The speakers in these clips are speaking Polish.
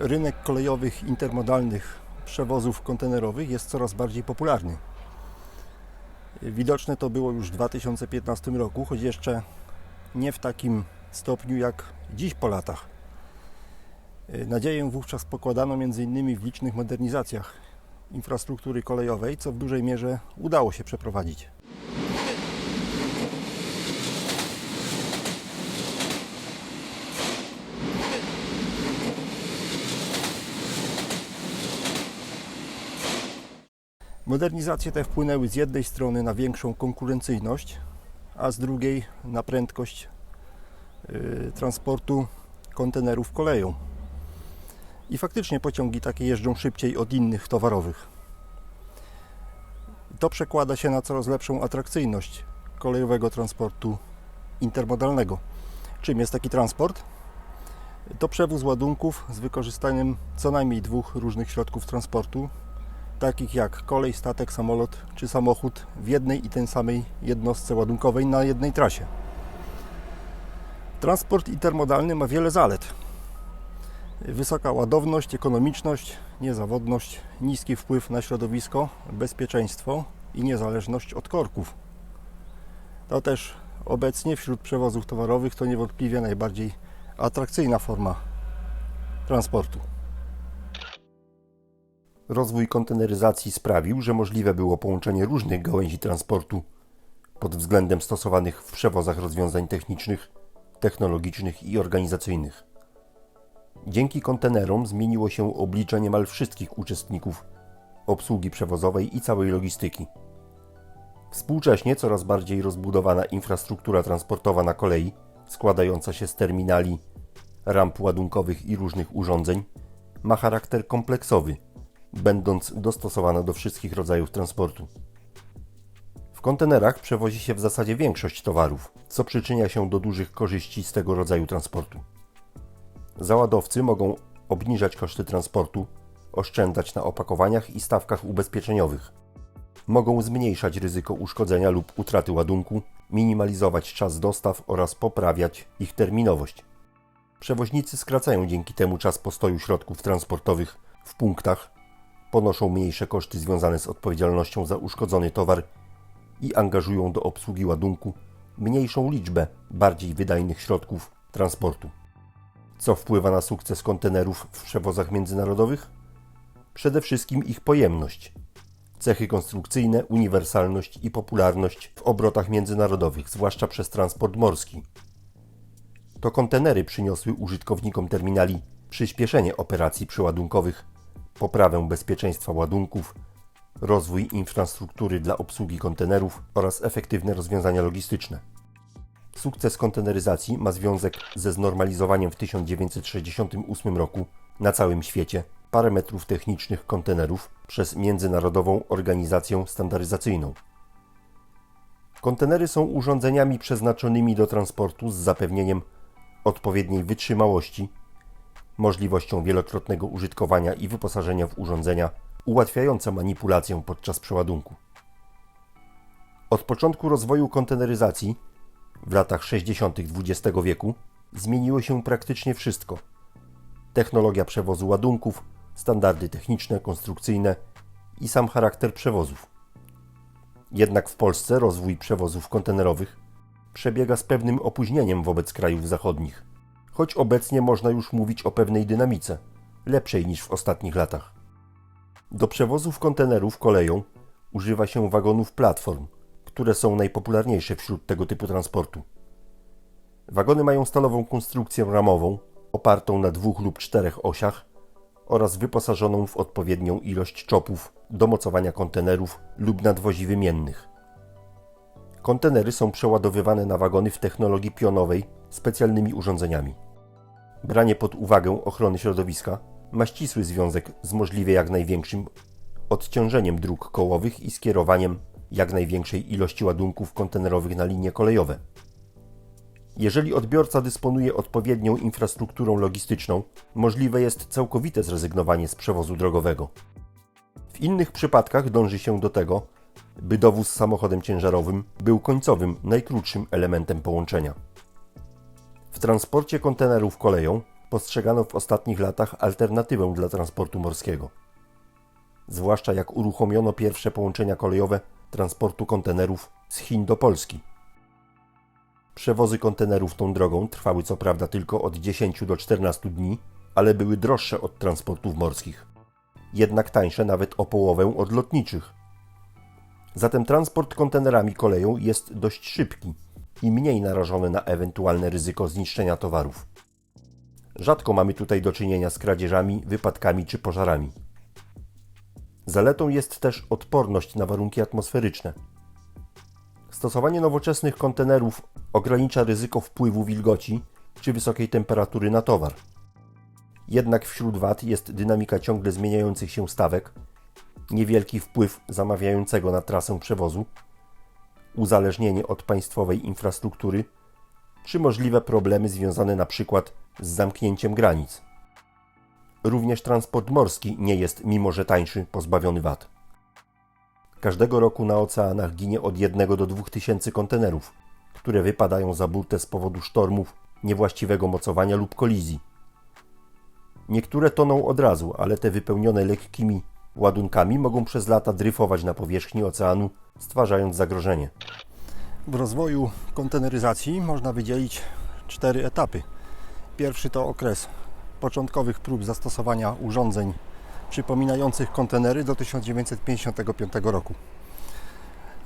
rynek kolejowych intermodalnych przewozów kontenerowych jest coraz bardziej popularny. Widoczne to było już w 2015 roku, choć jeszcze nie w takim stopniu jak dziś po latach. Nadzieję wówczas pokładano m.in. w licznych modernizacjach infrastruktury kolejowej, co w dużej mierze udało się przeprowadzić. Modernizacje te wpłynęły z jednej strony na większą konkurencyjność, a z drugiej na prędkość y, transportu kontenerów koleją. I faktycznie pociągi takie jeżdżą szybciej od innych towarowych. To przekłada się na coraz lepszą atrakcyjność kolejowego transportu intermodalnego. Czym jest taki transport? To przewóz ładunków z wykorzystaniem co najmniej dwóch różnych środków transportu, takich jak kolej, statek, samolot czy samochód w jednej i tej samej jednostce ładunkowej na jednej trasie. Transport intermodalny ma wiele zalet. Wysoka ładowność, ekonomiczność, niezawodność, niski wpływ na środowisko, bezpieczeństwo i niezależność od korków. To też obecnie wśród przewozów towarowych to niewątpliwie najbardziej atrakcyjna forma transportu. Rozwój konteneryzacji sprawił, że możliwe było połączenie różnych gałęzi transportu pod względem stosowanych w przewozach rozwiązań technicznych, technologicznych i organizacyjnych. Dzięki kontenerom zmieniło się oblicze niemal wszystkich uczestników obsługi przewozowej i całej logistyki. Współcześnie coraz bardziej rozbudowana infrastruktura transportowa na kolei, składająca się z terminali, ramp ładunkowych i różnych urządzeń, ma charakter kompleksowy, będąc dostosowana do wszystkich rodzajów transportu. W kontenerach przewozi się w zasadzie większość towarów, co przyczynia się do dużych korzyści z tego rodzaju transportu. Załadowcy mogą obniżać koszty transportu, oszczędzać na opakowaniach i stawkach ubezpieczeniowych. Mogą zmniejszać ryzyko uszkodzenia lub utraty ładunku, minimalizować czas dostaw oraz poprawiać ich terminowość. Przewoźnicy skracają dzięki temu czas postoju środków transportowych w punktach, ponoszą mniejsze koszty związane z odpowiedzialnością za uszkodzony towar i angażują do obsługi ładunku mniejszą liczbę bardziej wydajnych środków transportu. Co wpływa na sukces kontenerów w przewozach międzynarodowych? Przede wszystkim ich pojemność, cechy konstrukcyjne, uniwersalność i popularność w obrotach międzynarodowych, zwłaszcza przez transport morski. To kontenery przyniosły użytkownikom terminali przyspieszenie operacji przeładunkowych, poprawę bezpieczeństwa ładunków, rozwój infrastruktury dla obsługi kontenerów oraz efektywne rozwiązania logistyczne. Sukces konteneryzacji ma związek ze znormalizowaniem w 1968 roku na całym świecie parametrów technicznych kontenerów przez Międzynarodową Organizację Standaryzacyjną. Kontenery są urządzeniami przeznaczonymi do transportu z zapewnieniem odpowiedniej wytrzymałości, możliwością wielokrotnego użytkowania i wyposażenia w urządzenia ułatwiające manipulację podczas przeładunku. Od początku rozwoju konteneryzacji w latach 60. XX wieku zmieniło się praktycznie wszystko. Technologia przewozu ładunków, standardy techniczne, konstrukcyjne i sam charakter przewozów. Jednak w Polsce rozwój przewozów kontenerowych przebiega z pewnym opóźnieniem wobec krajów zachodnich, choć obecnie można już mówić o pewnej dynamice, lepszej niż w ostatnich latach. Do przewozów kontenerów koleją używa się wagonów platform, które są najpopularniejsze wśród tego typu transportu. Wagony mają stalową konstrukcję ramową, opartą na dwóch lub czterech osiach oraz wyposażoną w odpowiednią ilość czopów do mocowania kontenerów lub nadwozi wymiennych. Kontenery są przeładowywane na wagony w technologii pionowej specjalnymi urządzeniami. Branie pod uwagę ochrony środowiska ma ścisły związek z możliwie jak największym odciążeniem dróg kołowych i skierowaniem jak największej ilości ładunków kontenerowych na linie kolejowe. Jeżeli odbiorca dysponuje odpowiednią infrastrukturą logistyczną, możliwe jest całkowite zrezygnowanie z przewozu drogowego. W innych przypadkach dąży się do tego, by dowóz samochodem ciężarowym był końcowym, najkrótszym elementem połączenia. W transporcie kontenerów koleją postrzegano w ostatnich latach alternatywę dla transportu morskiego. Zwłaszcza jak uruchomiono pierwsze połączenia kolejowe transportu kontenerów z Chin do Polski. Przewozy kontenerów tą drogą trwały co prawda tylko od 10 do 14 dni, ale były droższe od transportów morskich. Jednak tańsze nawet o połowę od lotniczych. Zatem transport kontenerami koleją jest dość szybki i mniej narażony na ewentualne ryzyko zniszczenia towarów. Rzadko mamy tutaj do czynienia z kradzieżami, wypadkami czy pożarami. Zaletą jest też odporność na warunki atmosferyczne. Stosowanie nowoczesnych kontenerów ogranicza ryzyko wpływu wilgoci czy wysokiej temperatury na towar. Jednak wśród wad jest dynamika ciągle zmieniających się stawek, niewielki wpływ zamawiającego na trasę przewozu, uzależnienie od państwowej infrastruktury, czy możliwe problemy związane przykład z zamknięciem granic. Również transport morski nie jest, mimo że tańszy, pozbawiony wad. Każdego roku na oceanach ginie od 1 do 2 tysięcy kontenerów, które wypadają za burtę z powodu sztormów, niewłaściwego mocowania lub kolizji. Niektóre toną od razu, ale te wypełnione lekkimi ładunkami mogą przez lata dryfować na powierzchni oceanu, stwarzając zagrożenie. W rozwoju konteneryzacji można wydzielić cztery etapy. Pierwszy to okres początkowych prób zastosowania urządzeń przypominających kontenery do 1955 roku,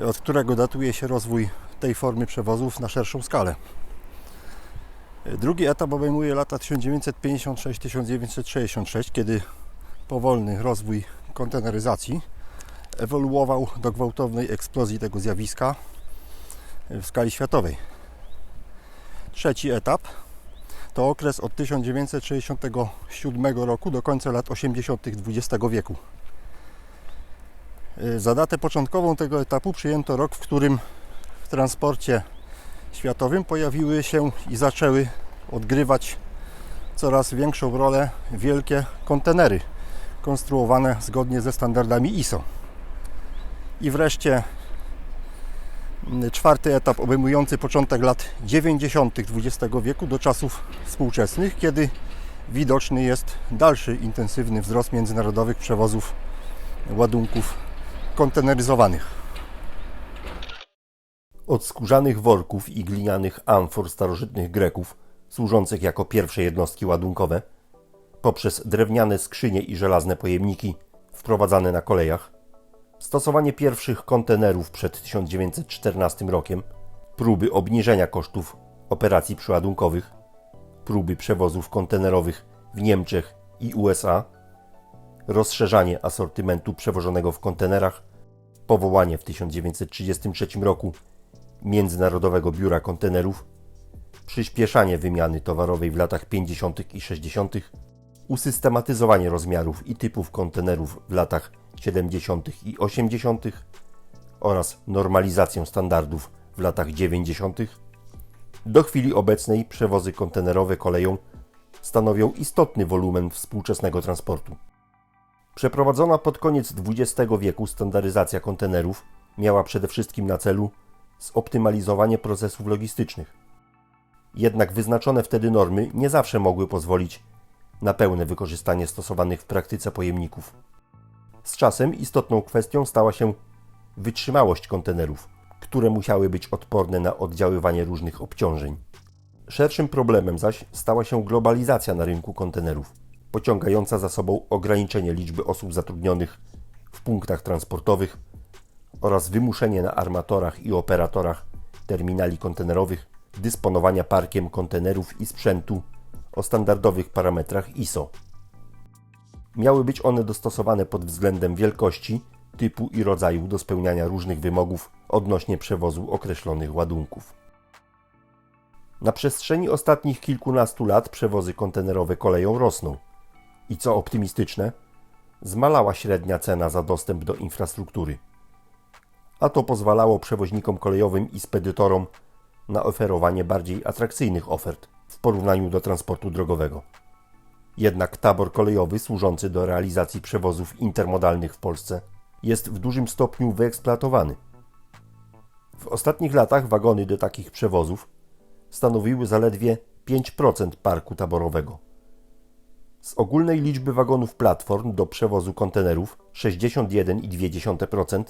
od którego datuje się rozwój tej formy przewozów na szerszą skalę. Drugi etap obejmuje lata 1956-1966, kiedy powolny rozwój konteneryzacji ewoluował do gwałtownej eksplozji tego zjawiska w skali światowej. Trzeci etap to okres od 1967 roku do końca lat 80. XX wieku. Za datę początkową tego etapu przyjęto rok, w którym w transporcie światowym pojawiły się i zaczęły odgrywać coraz większą rolę wielkie kontenery konstruowane zgodnie ze standardami ISO. I wreszcie czwarty etap obejmujący początek lat 90. XX wieku do czasów współczesnych, kiedy widoczny jest dalszy intensywny wzrost międzynarodowych przewozów ładunków konteneryzowanych. Od skórzanych worków i glinianych amfor starożytnych Greków, służących jako pierwsze jednostki ładunkowe, poprzez drewniane skrzynie i żelazne pojemniki wprowadzane na kolejach, stosowanie pierwszych kontenerów przed 1914 rokiem, próby obniżenia kosztów operacji przeładunkowych, próby przewozów kontenerowych w Niemczech i USA, rozszerzanie asortymentu przewożonego w kontenerach, powołanie w 1933 roku Międzynarodowego Biura Kontenerów, przyspieszanie wymiany towarowej w latach 50. i 60., usystematyzowanie rozmiarów i typów kontenerów w latach 70. i 80. oraz normalizację standardów w latach 90. Do chwili obecnej przewozy kontenerowe koleją stanowią istotny wolumen współczesnego transportu. Przeprowadzona pod koniec XX wieku standaryzacja kontenerów miała przede wszystkim na celu zoptymalizowanie procesów logistycznych. Jednak wyznaczone wtedy normy nie zawsze mogły pozwolić na pełne wykorzystanie stosowanych w praktyce pojemników. Z czasem istotną kwestią stała się wytrzymałość kontenerów, które musiały być odporne na oddziaływanie różnych obciążeń. Szerszym problemem zaś stała się globalizacja na rynku kontenerów, pociągająca za sobą ograniczenie liczby osób zatrudnionych w punktach transportowych oraz wymuszenie na armatorach i operatorach terminali kontenerowych dysponowania parkiem kontenerów i sprzętu o standardowych parametrach ISO. Miały być one dostosowane pod względem wielkości, typu i rodzaju do spełniania różnych wymogów odnośnie przewozu określonych ładunków. Na przestrzeni ostatnich kilkunastu lat przewozy kontenerowe koleją rosną i co optymistyczne, zmalała średnia cena za dostęp do infrastruktury. A to pozwalało przewoźnikom kolejowym i spedytorom na oferowanie bardziej atrakcyjnych ofert w porównaniu do transportu drogowego. Jednak tabor kolejowy służący do realizacji przewozów intermodalnych w Polsce jest w dużym stopniu wyeksploatowany. W ostatnich latach wagony do takich przewozów stanowiły zaledwie 5% parku taborowego, Z ogólnej liczby wagonów platform do przewozu kontenerów 61,2%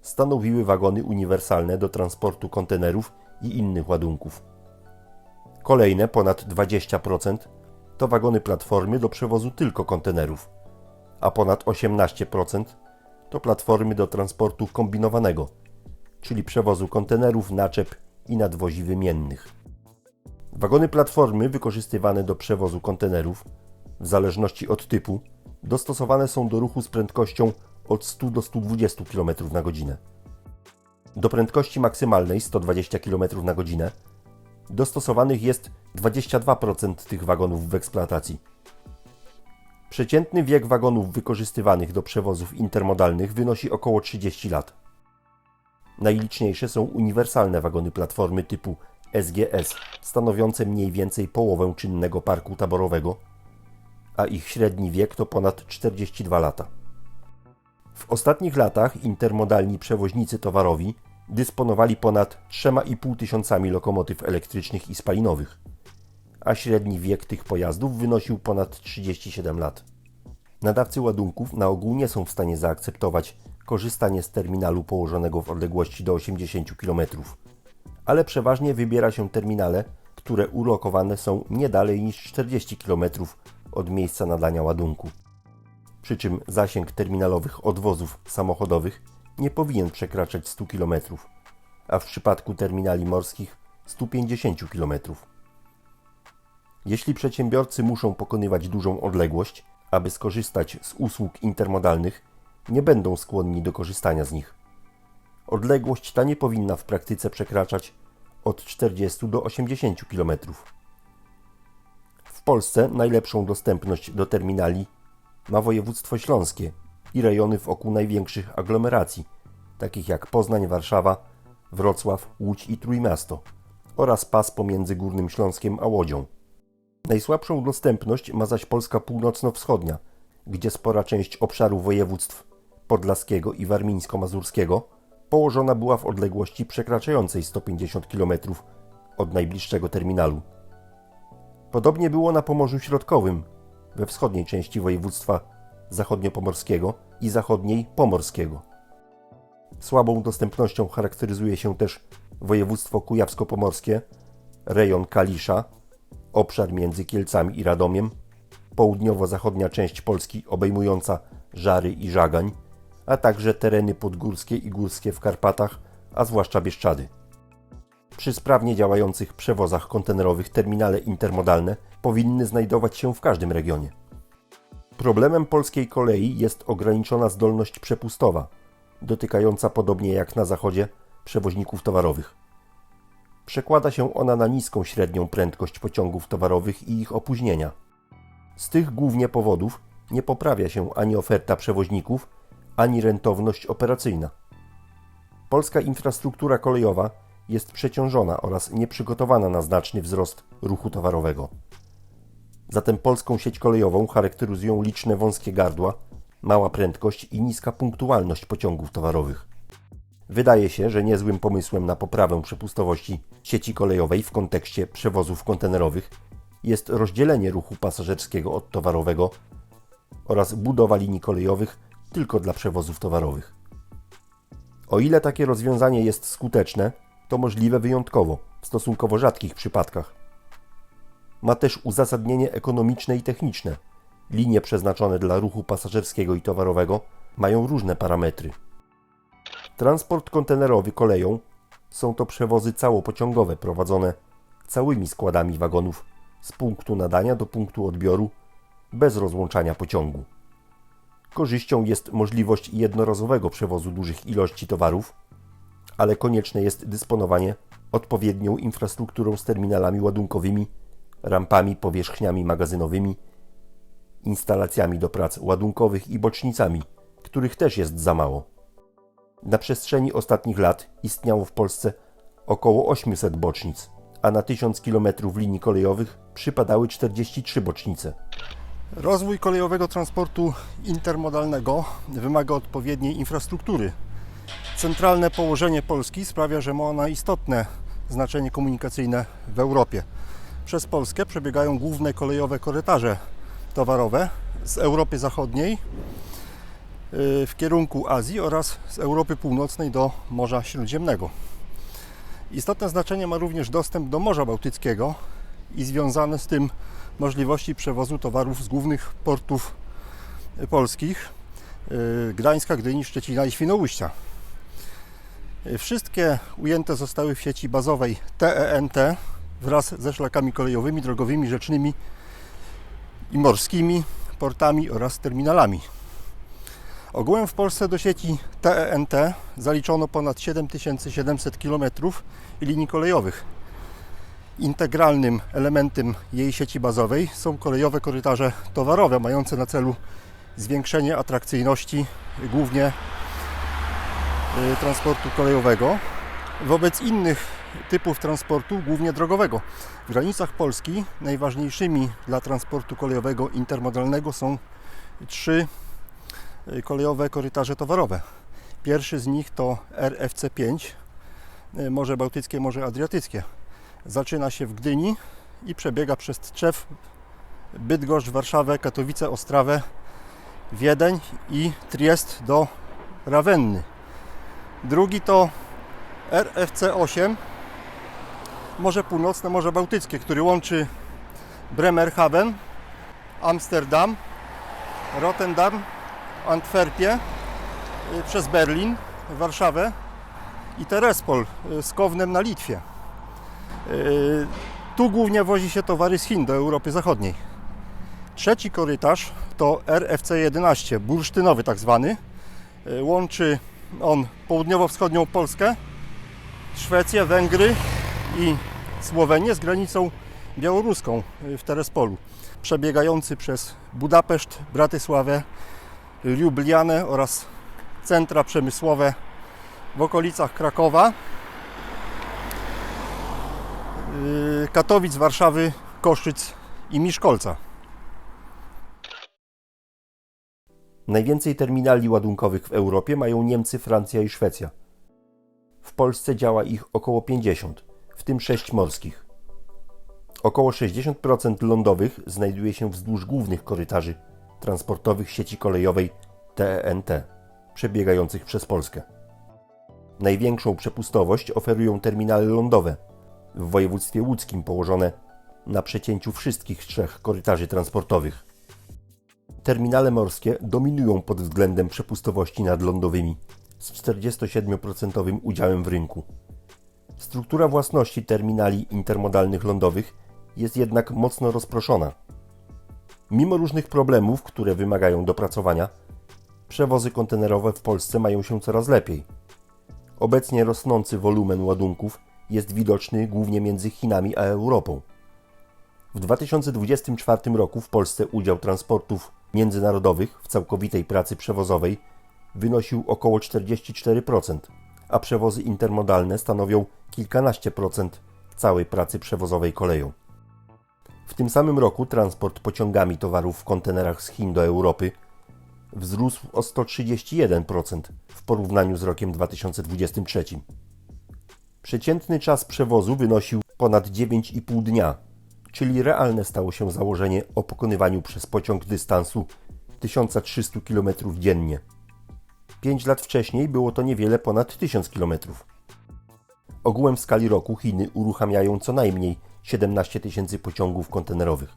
stanowiły wagony uniwersalne do transportu kontenerów i innych ładunków. Kolejne ponad 20% to wagony platformy do przewozu tylko kontenerów, a ponad 18% to platformy do transportu kombinowanego, czyli przewozu kontenerów, naczep i nadwozi wymiennych. Wagony platformy wykorzystywane do przewozu kontenerów, w zależności od typu, dostosowane są do ruchu z prędkością od 100 do 120 km na godzinę. Do prędkości maksymalnej 120 km na godzinę dostosowanych jest 22% tych wagonów w eksploatacji. Przeciętny wiek wagonów wykorzystywanych do przewozów intermodalnych wynosi około 30 lat. Najliczniejsze są uniwersalne wagony platformy typu SGS, stanowiące mniej więcej połowę czynnego parku taborowego, a ich średni wiek to ponad 42 lata. W ostatnich latach intermodalni przewoźnicy towarowi dysponowali ponad 3,5 tysiącami lokomotyw elektrycznych i spalinowych, a średni wiek tych pojazdów wynosił ponad 37 lat. Nadawcy ładunków na ogół nie są w stanie zaakceptować korzystanie z terminalu położonego w odległości do 80 km, ale przeważnie wybiera się terminale, które ulokowane są nie dalej niż 40 km od miejsca nadania ładunku. Przy czym zasięg terminalowych odwozów samochodowych nie powinien przekraczać 100 km, a w przypadku terminali morskich 150 km. Jeśli przedsiębiorcy muszą pokonywać dużą odległość, aby skorzystać z usług intermodalnych, nie będą skłonni do korzystania z nich. Odległość ta nie powinna w praktyce przekraczać od 40 do 80 km. W Polsce najlepszą dostępność do terminali ma województwo śląskie i rejony wokół największych aglomeracji, takich jak Poznań, Warszawa, Wrocław, Łódź i Trójmiasto oraz pas pomiędzy Górnym Śląskiem a Łodzią. Najsłabszą dostępność ma zaś Polska północno-wschodnia, gdzie spora część obszaru województw podlaskiego i warmińsko-mazurskiego położona była w odległości przekraczającej 150 km od najbliższego terminalu. Podobnie było na Pomorzu Środkowym, we wschodniej części województwa zachodniopomorskiego i zachodniej pomorskiego. Słabą dostępnością charakteryzuje się też województwo kujawsko-pomorskie, rejon Kalisza, obszar między Kielcami i Radomiem, południowo-zachodnia część Polski obejmująca Żary i Żagań, a także tereny podgórskie i górskie w Karpatach, a zwłaszcza Bieszczady. Przy sprawnie działających przewozach kontenerowych terminale intermodalne powinny znajdować się w każdym regionie. Problemem polskiej kolei jest ograniczona zdolność przepustowa, dotykająca podobnie jak na zachodzie przewoźników towarowych. Przekłada się ona na niską średnią prędkość pociągów towarowych i ich opóźnienia. Z tych głównie powodów nie poprawia się ani oferta przewoźników, ani rentowność operacyjna. Polska infrastruktura kolejowa jest przeciążona oraz nieprzygotowana na znaczny wzrost ruchu towarowego. Zatem polską sieć kolejową charakteryzują liczne wąskie gardła, mała prędkość i niska punktualność pociągów towarowych. Wydaje się, że niezłym pomysłem na poprawę przepustowości sieci kolejowej w kontekście przewozów kontenerowych jest rozdzielenie ruchu pasażerskiego od towarowego oraz budowa linii kolejowych tylko dla przewozów towarowych. O ile takie rozwiązanie jest skuteczne, to możliwe wyjątkowo, w stosunkowo rzadkich przypadkach. Ma też uzasadnienie ekonomiczne i techniczne. Linie przeznaczone dla ruchu pasażerskiego i towarowego mają różne parametry. Transport kontenerowy koleją są to przewozy całopociągowe prowadzone całymi składami wagonów z punktu nadania do punktu odbioru bez rozłączania pociągu. Korzyścią jest możliwość jednorazowego przewozu dużych ilości towarów, ale konieczne jest dysponowanie odpowiednią infrastrukturą z terminalami ładunkowymi, rampami, powierzchniami magazynowymi, instalacjami do prac ładunkowych i bocznicami, których też jest za mało. Na przestrzeni ostatnich lat istniało w Polsce około 800 bocznic, a na 1000 km linii kolejowych przypadały 43 bocznice. Rozwój kolejowego transportu intermodalnego wymaga odpowiedniej infrastruktury. Centralne położenie Polski sprawia, że ma ona istotne znaczenie komunikacyjne w Europie. Przez Polskę przebiegają główne kolejowe korytarze towarowe z Europy Zachodniej y, w kierunku Azji oraz z Europy Północnej do Morza Śródziemnego. Istotne znaczenie ma również dostęp do Morza Bałtyckiego i związane z tym możliwości przewozu towarów z głównych portów y, polskich y, Gdańska, Gdyni, Szczecina i Świnoujścia. Wszystkie ujęte zostały w sieci bazowej TENT wraz ze szlakami kolejowymi, drogowymi, rzecznymi i morskimi, portami oraz terminalami. Ogółem w Polsce do sieci TENT zaliczono ponad 7700 km linii kolejowych. Integralnym elementem jej sieci bazowej są kolejowe korytarze towarowe, mające na celu zwiększenie atrakcyjności głównie transportu kolejowego wobec innych typów transportu, głównie drogowego. W granicach Polski najważniejszymi dla transportu kolejowego intermodalnego są trzy y, kolejowe korytarze towarowe. Pierwszy z nich to RFC 5, y, Morze Bałtyckie, Morze Adriatyckie. Zaczyna się w Gdyni i przebiega przez Tczew, Bydgoszcz, Warszawę, Katowice, Ostrawę, Wiedeń i Triest do Rawenny. Drugi to RFC 8, Morze Północne, Morze Bałtyckie, który łączy Bremerhaven, Amsterdam, Rotterdam, Antwerpię y, przez Berlin, Warszawę i Terespol y, z Kownem na Litwie. Y, Tu głównie wozi się towary z Chin do Europy Zachodniej. Trzeci korytarz to RFC 11, bursztynowy tak zwany. Łączy on południowo-wschodnią Polskę, Szwecję, Węgry i Słowenię z granicą białoruską y, w Terespolu. Przebiegający przez Budapeszt, Bratysławę, Lublianę oraz centra przemysłowe w okolicach Krakowa, y, Katowic, Warszawy, Koszyc i Miszkolca. Najwięcej terminali ładunkowych w Europie mają Niemcy, Francja i Szwecja. W Polsce działa ich około 50, w tym 6 morskich. Około 60% lądowych znajduje się wzdłuż głównych korytarzy transportowych sieci kolejowej TENT, przebiegających przez Polskę. Największą przepustowość oferują terminale lądowe w województwie łódzkim położone na przecięciu wszystkich trzech korytarzy transportowych. Terminale morskie dominują pod względem przepustowości nad lądowymi z 47% udziałem w rynku. Struktura własności terminali intermodalnych lądowych jest jednak mocno rozproszona. Mimo różnych problemów, które wymagają dopracowania, przewozy kontenerowe w Polsce mają się coraz lepiej. Obecnie rosnący wolumen ładunków jest widoczny głównie między Chinami a Europą. W 2024 roku w Polsce udział transportów międzynarodowych w całkowitej pracy przewozowej wynosił około 44%, a przewozy intermodalne stanowią kilkanaście procent całej pracy przewozowej koleją. W tym samym roku transport pociągami towarów w kontenerach z Chin do Europy wzrósł o 131% w porównaniu z rokiem 2023. Przeciętny czas przewozu wynosił ponad 9,5 dnia, czyli realne stało się założenie o pokonywaniu przez pociąg dystansu 1300 km dziennie. 5 lat wcześniej było to niewiele ponad 1000 km. Ogółem w skali roku Chiny uruchamiają co najmniej 17 tysięcy pociągów kontenerowych.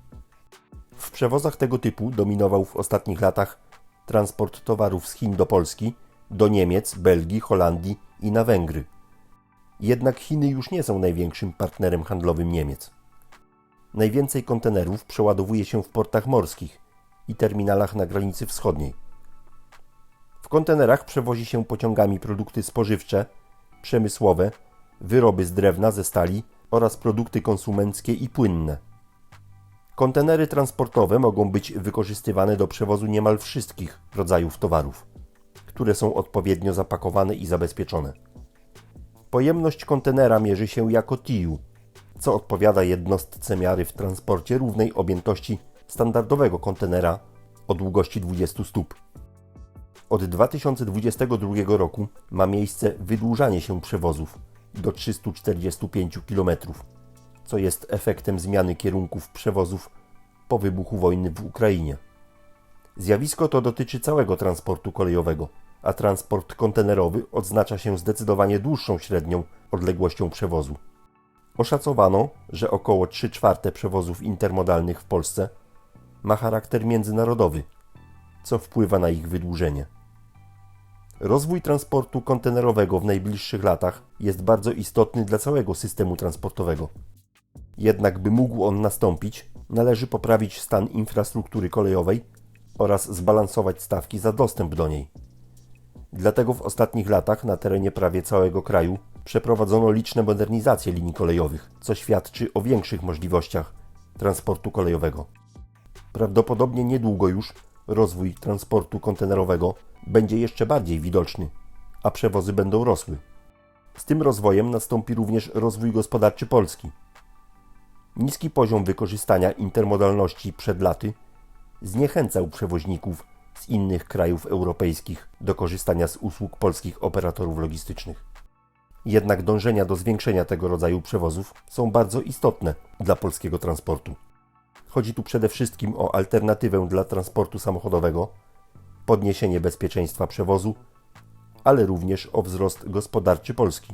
W przewozach tego typu dominował w ostatnich latach transport towarów z Chin do Polski, do Niemiec, Belgii, Holandii i na Węgry. Jednak Chiny już nie są największym partnerem handlowym Niemiec. Najwięcej kontenerów przeładowuje się w portach morskich i terminalach na granicy wschodniej. W kontenerach przewozi się pociągami produkty spożywcze, przemysłowe, wyroby z drewna, ze stali oraz produkty konsumenckie i płynne. Kontenery transportowe mogą być wykorzystywane do przewozu niemal wszystkich rodzajów towarów, które są odpowiednio zapakowane i zabezpieczone. Pojemność kontenera mierzy się jako TIU, co odpowiada jednostce miary w transporcie równej objętości standardowego kontenera o długości 20 stóp. Od 2022 roku ma miejsce wydłużanie się przewozów do 345 km, co jest efektem zmiany kierunków przewozów po wybuchu wojny w Ukrainie. Zjawisko to dotyczy całego transportu kolejowego, a transport kontenerowy odznacza się zdecydowanie dłuższą średnią odległością przewozu. Oszacowano, że około 3 czwarte przewozów intermodalnych w Polsce ma charakter międzynarodowy, co wpływa na ich wydłużenie. Rozwój transportu kontenerowego w najbliższych latach jest bardzo istotny dla całego systemu transportowego. Jednak by mógł on nastąpić, należy poprawić stan infrastruktury kolejowej oraz zbalansować stawki za dostęp do niej. Dlatego w ostatnich latach na terenie prawie całego kraju przeprowadzono liczne modernizacje linii kolejowych, co świadczy o większych możliwościach transportu kolejowego. Prawdopodobnie niedługo już rozwój transportu kontenerowego będzie jeszcze bardziej widoczny, a przewozy będą rosły. Z tym rozwojem nastąpi również rozwój gospodarczy Polski. Niski poziom wykorzystania intermodalności przed laty zniechęcał przewoźników z innych krajów europejskich do korzystania z usług polskich operatorów logistycznych. Jednak dążenia do zwiększenia tego rodzaju przewozów są bardzo istotne dla polskiego transportu. Chodzi tu przede wszystkim o alternatywę dla transportu samochodowego, podniesienie bezpieczeństwa przewozu, ale również o wzrost gospodarczy Polski.